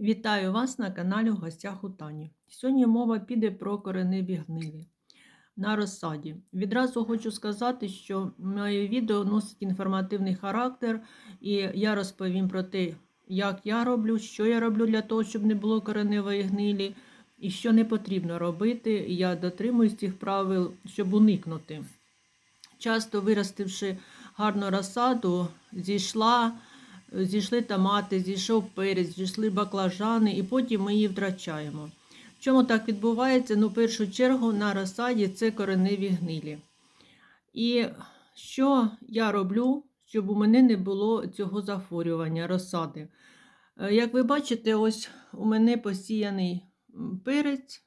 Вітаю вас на каналі в гостях у Тані. Сьогодні мова піде про кореневі гнилі на розсаді. Відразу хочу сказати, що моє відео носить інформативний характер, і я розповім про те, як я роблю, що я роблю для того, щоб не було кореневої гнилі, і що не потрібно робити. Я дотримуюсь цих правил, щоб уникнути. Часто виростивши гарну розсаду, зійшла зійшли томати, зійшов перець, зійшли баклажани, і потім ми її втрачаємо. Чому так відбувається? Ну, в першу чергу на розсаді це кореневі гнилі. І що я роблю, щоб у мене не було цього захворювання розсади? Е, Як ви бачите, ось у мене посіяний перець.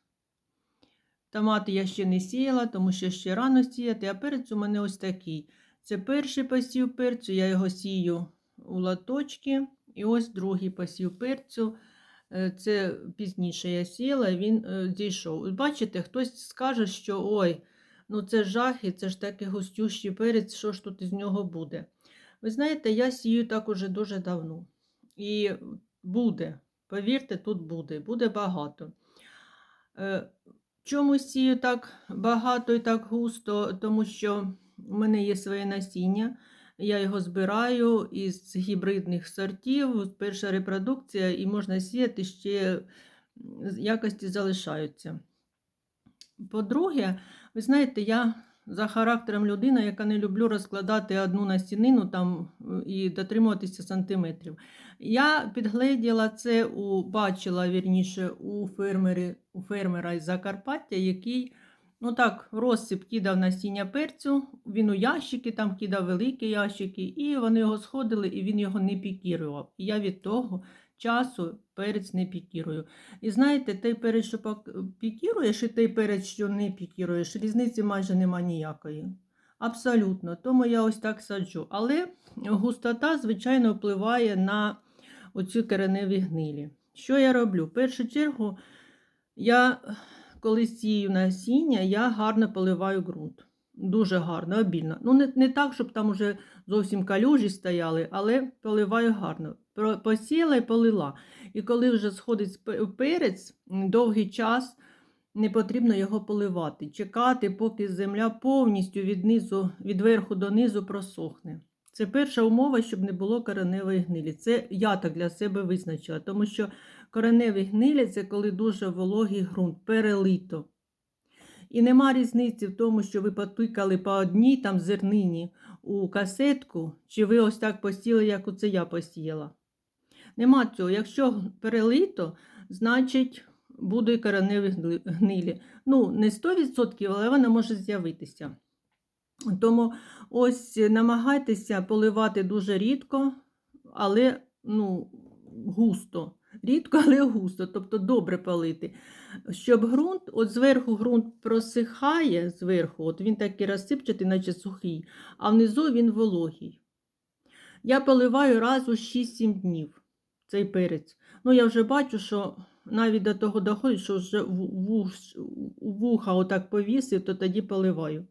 Томати я ще не сіяла, тому що ще рано сіяти, а перець у мене ось такий. Це перший посів перцю, я його сію у латочки. І ось другий посів перцю. Е, Це пізніше я сіяла, і він е, зійшов. Бачите, хтось скаже, що ой, ну це жах, і це ж такий густющий перець, що ж тут із нього буде. Ви знаєте, я сію так уже дуже давно. І буде, повірте, тут буде, буде багато. Е, Чому сію так багато і так густо? Тому що в мене є своє насіння. Я його збираю із гібридних сортів, перша репродукція, і можна сіяти ще якості залишаються. По-друге, ви знаєте, я за характером людина, яка не люблю розкладати одну настінину там і дотримуватися сантиметрів. Я підгледіла це, у, бачила вірніше у, фермері, у фермера із Закарпаття, який Ну так, розсип кидав насіння перцю, він у ящики, там кидав великі ящики, і вони його сходили, і він його не пікірував. І я від того часу перець не пікірую. І знаєте, той перець, що пікіруєш, і той перець, що не пікіруєш, різниці майже нема ніякої. Абсолютно. Тому я ось так саджу. Але густота, звичайно, впливає на оцю кореневі гнилі. Що я роблю? В першу чергу я коли сію насіння, я гарно поливаю ґрунт. Дуже гарно, обільно. Ну, не, не так, щоб там уже зовсім калюжі стояли, але поливаю гарно. Посіяла і полила. І коли вже сходить перець, довгий час не потрібно його поливати, чекати, поки земля повністю від, низу, від верху до низу просохне. Це перша умова, щоб не було кореневої гнилі. Це я так для себе визначила, тому що кореневі гнилі це коли дуже вологий ґрунт, перелито. І нема різниці в тому, що ви потикали по одній там зернині у касетку, чи ви ось так посіяли, як оце я посіяла. Нема цього. Якщо перелито, значить буде кореневі гнилі. Ну, не 100%, але вона може з'явитися. Тому ось намагайтеся поливати дуже рідко, але ну, густо. Рідко, але густо, тобто добре полити. Щоб ґрунт, от зверху ґрунт просихає, зверху, от він такий розсипчатий, наче сухий, а внизу він вологий. Я поливаю раз у 6-7 днів цей перець. Ну, я вже бачу, що навіть до того доходить, що вже вуха отак повісив, то тоді поливаю.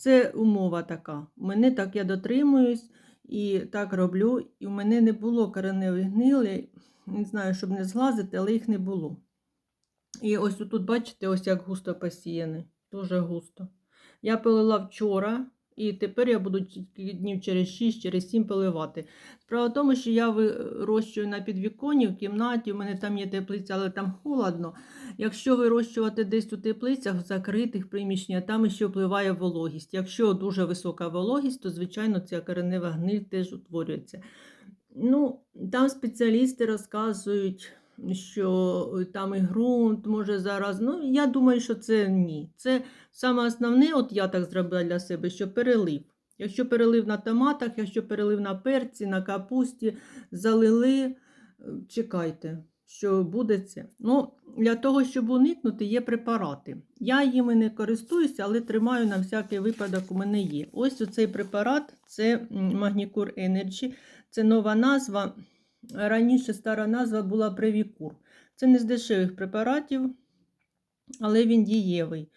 Це умова така. У мене так я дотримуюсь і так роблю. І у мене не було кореневих гнилей. Не знаю, щоб не зглазити, але їх не було. І ось тут, бачите, ось як густо посіяне. Дуже густо. Я полила вчора, і тепер я буду днів через 6, через 7 поливати. Справа в тому, що я вирощую на підвіконні в кімнаті, у мене там є теплиця, але там холодно. Якщо вирощувати десь у теплицях, в закритих приміщеннях, там ще впливає вологість. Якщо дуже висока вологість, то, звичайно, ця коренева гниль теж утворюється. Ну, Там спеціалісти розказують, що там і ґрунт може зараз. Ну, я думаю, що це ні. Це саме основне, от я так зробила для себе, що перелив. Якщо перелив на томатах, якщо перелив на перці, на капусті, залили, чекайте, що буде це. Ну, Для того, щоб уникнути, є препарати. Я їми не користуюся, але тримаю на всякий випадок, у мене є. Ось цей препарат це Magnicure Energy. Це нова назва. Раніше стара назва була Превікур. Це не з дешевих препаратів, але він дієвий.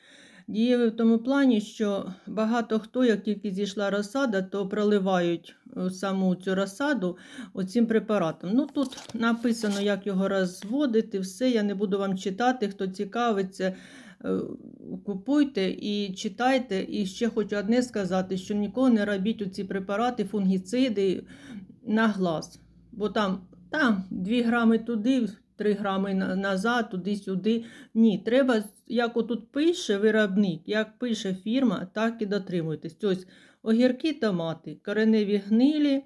Дієвий в тому плані, що багато хто, як тільки зійшла розсада, то проливають е, саму цю розсаду оцим препаратом. Ну, тут написано, як його розводити, все. Я не буду вам читати, хто цікавиться. е, Купуйте і читайте. І ще хочу одне сказати, що ніколи не робіть ці препарати, фунгіциди на глаз. Бо там, там 2 грами туди, 3 грами назад, туди-сюди. Ні, треба, як отут пише виробник, як пише фірма, так і дотримуйтесь. Тобто огірки, томати, кореневі гнилі,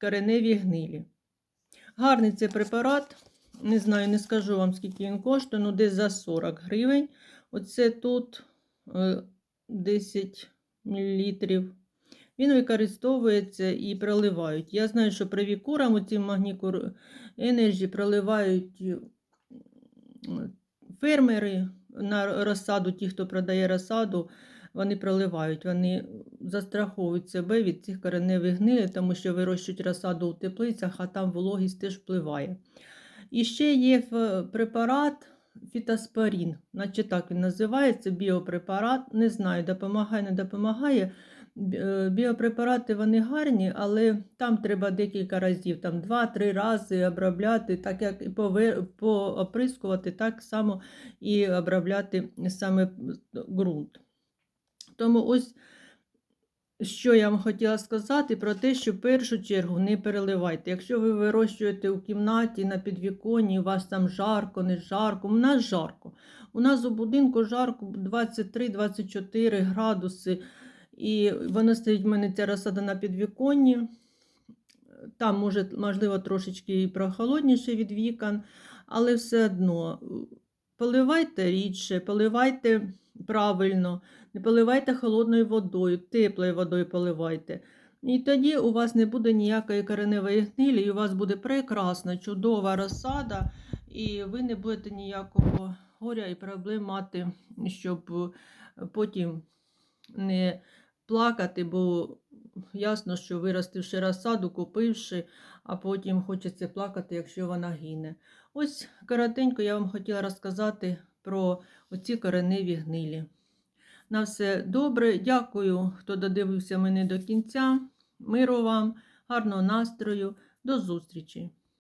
кореневі гнилі. Гарний цей препарат. Не знаю, не скажу вам, скільки він коштує, ну десь за 40 гривень. Оце тут е, 10 мл. Він використовується і проливають. Я знаю, що привікурам у ці Магнікур Energy проливають фермери на розсаду, ті, хто продає розсаду, вони проливають, вони застраховують себе від цих кореневих гнилей, тому що вирощують розсаду у теплицях, а там вологість теж впливає. І ще є препарат фітоспорін, наче так він називається, біопрепарат. Не знаю, допомагає, не допомагає. Е, Біопрепарати вони гарні, але там треба декілька разів, там 2-3 рази обробляти, так як і пооприскувати, так само і обробляти саме ґрунт. Тому ось що я вам хотіла сказати про те, що в першу чергу не переливайте. Якщо ви вирощуєте у кімнаті на підвіконні, у вас там жарко, не жарко, у нас жарко. У нас у будинку жарко 23-24 градуси. І вона стоїть в мене ця розсада на підвіконні. Там, може, можливо, трошечки і прохолодніше від вікон, але все одно поливайте рідше, поливайте правильно, не поливайте холодною водою, теплою водою поливайте. І тоді у вас не буде ніякої кореневої гнилі, і у вас буде прекрасна, чудова розсада, і ви не будете ніякого горя і проблем мати, щоб потім не плакати, бо ясно, що виростивши розсаду, купивши, а потім хочеться плакати, якщо вона гине. Ось коротенько я вам хотіла розказати про оці кореневі гнилі. На все добре. Дякую, хто додивився мене до кінця. Миру вам, гарного настрою, до зустрічі!